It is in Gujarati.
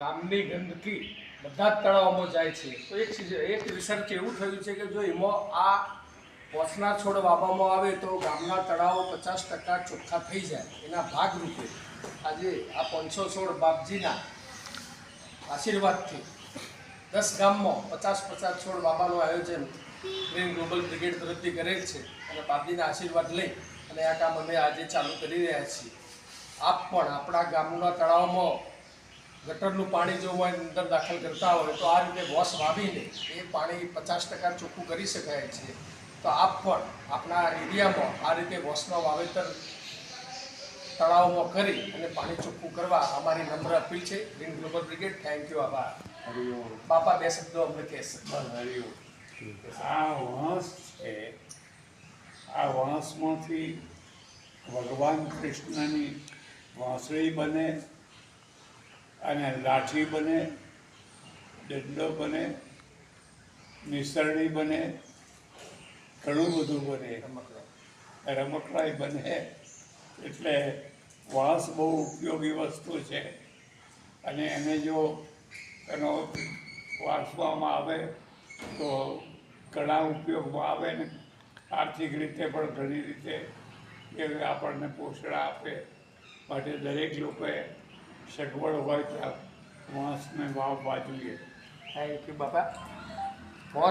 ગામની ગંદકી બધા જ તળાવમાં જાય છે. તો એક એક રિસર્ચ એવું થયું છે કે જો એમાં આ પોસના છોડ વાવવામાં આવે તો ગામના તળાવો પચાસ ટકા ચોખ્ખા થઈ જાય એના ભાગરૂપે. આજે આ પાંચસો છોડ બાપજીના આશીર્વાદથી દસ ગામમાં પચાસ પચાસ છોડ વાવવાનું આયોજન ગ્રીન ગ્લોબલ બ્રિગેડ તરફથી કરેલ છે અને બાપજીના આશીર્વાદ લઈ અને આ કામ અમે આજે ચાલુ કરી રહ્યા છીએ. આપ પણ આપણા ગામના તળાવમાં ગટરનું પાણી જો હોય અંદર દાખલ કરતા હોય તો આ રીતે વોશ વાવીને એ પાણી પચાસ ટકા ચોખ્ખું કરી શકાય છે. તો આપ પણ આપણા એરિયામાં આ રીતે વોશમાં વાવેતર તળાવમાં કરી અને પાણી ચોખ્ખું કરવા અમારી નમ્ર અપીલ છે. Green global brigade thank you આભાર. બાપા બે શબ્દો અમને કહેશે. આ વંશ છે. આ વાંસમાંથી ભગવાન કૃષ્ણની વાંસળી બને. અને લાઠી બને, દંડો બને નિસરણી બને, ઘણું બધું બને. રમકડાઈ બને. એટલે વાંસ બહુ ઉપયોગી વસ્તુ છે. અને એને જો એનો વાંસવામાં આવે તો ઘણા ઉપયોગમાં આવે ને. આર્થિક રીતે પણ ઘણી રીતે એ આપણને પોષણ આપે. માટે દરેક લોકોએ સગવડ હોય ત્યાં વાંસને વાવવા જોઈએ થેન્ક યુ બાપા.